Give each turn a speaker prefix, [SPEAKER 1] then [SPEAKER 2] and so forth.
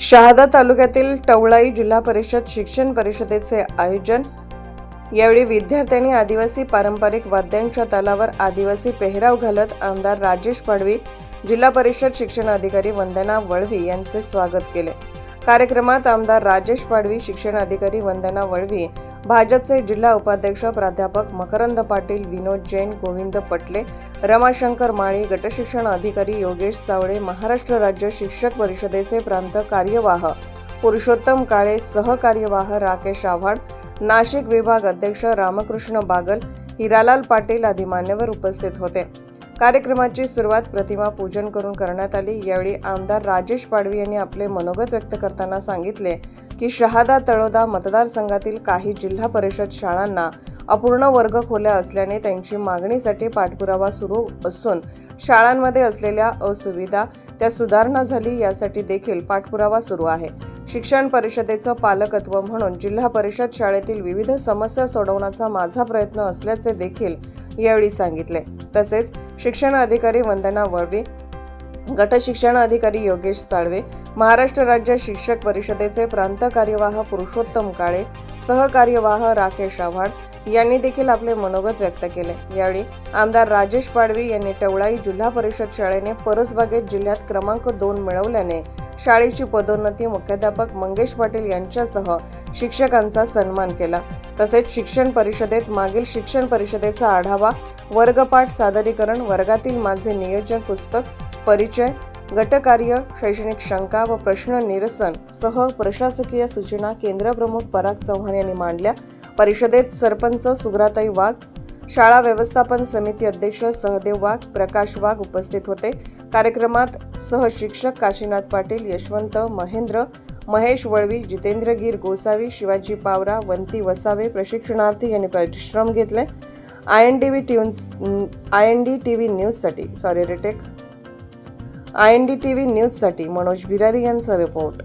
[SPEAKER 1] शहादा तालुक्यातील टवळाई जिल्हा परिषद शिक्षण परिषदेचे आयोजन. यावेळी विद्यार्थ्यांनी आदिवासी पारंपरिक वाद्यांच्या तालावर आदिवासी पेहराव घालत आमदार राजेश पाडवी जिल्हा परिषद शिक्षण अधिकारी वंदना वळवी यांचे स्वागत केले. कार्यक्रमात आमदार राजेश पाडवी शिक्षण अधिकारी वंदना वळवी भाजपचे जिल्हा उपाध्यक्ष प्राध्यापक मकरंद पाटील विनोद जैन गोविंद पटले रमाशंकर माळी गटशिक्षण अधिकारी योगेश सावळे महाराष्ट्र राज्य शिक्षक परिषदेचे प्रांत कार्यवाह पुरुषोत्तम काळे सहकार्यवाह राकेश आव्हाड नाशिक विभाग अध्यक्ष रामकृष्ण बागल हिरालाल पाटील आदी मान्यवर उपस्थित होते. कार्यक्रमाची सुरुवात प्रतिमा पूजन करून करण्यात आली. यावेळी आमदार राजेश पाडवी यांनी आपले मनोगत व्यक्त करताना सांगितले की शहादा तळोदा मतदारसंघातील काही जिल्हा परिषद शाळांना अपूर्ण वर्ग खोल्या असल्याने त्यांची मागणीसाठी पाठपुरावा सुरू असून शाळांमध्ये असलेल्या असुविधा त्या सुधारणा झाली यासाठी देखील पाठपुरावा सुरू आहे. शिक्षण परिषदेचं पालकत्व म्हणून जिल्हा परिषद शाळेतील विविध समस्या सोडवण्याचा माझा प्रयत्न असल्याचे देखील यावेळी सांगितले. तसेच शिक्षण अधिकारी वंदना वळवे गट शिक्षण अधिकारी योगेश साळवे महाराष्ट्र राज्य शिक्षक परिषदेचे प्रांत कार्यवाह पुरुषोत्तम काळे सहकार्यवाह राकेश आव्हाड यांनी देखील आपले मनोगत व्यक्त केले. यावेळी आमदार राजेश पाडवी यांनी टवळाई जिल्हा परिषद शाळेने परसबागेत जिल्ह्यात क्रमांक दोन मिळवल्याने शाळेची पदोन्नती मुख्याध्यापक मंगेश पाटील यांच्यासह शिक्षकांचा सन्मान केला. तसेच शिक्षण परिषदेत मागील शिक्षण परिषदेचा आढावा वर्गपाठ सादरीकरण वर्गातील माझे नियोजन पुस्तक परिचय गटकार्य शैक्षणिक शंका व प्रश्न निरसन सह प्रशासकीय सूचना केंद्रप्रमुख पराग चव्हाण यांनी मांडल्या. परिषदेत सरपंच सुग्राताई वाघ शाळा व्यवस्थापन समिती अध्यक्ष सहदेव वाघ प्रकाश वाघ उपस्थित होते. कार्यक्रमात सहशिक्षक काशीनाथ पाटील यशवंत महेंद्र महेश वळवी जितेंद्र गिर गोसावी शिवाजी पावरा वंती वसावे प्रशिक्षणार्थी यांनी परिश्रम घेतले. I N D V tunes I N D T V न्यूजसाठी sorry retake. I N D T V न्यूजसाठी मनोज बिरारी यांचा रिपोर्ट.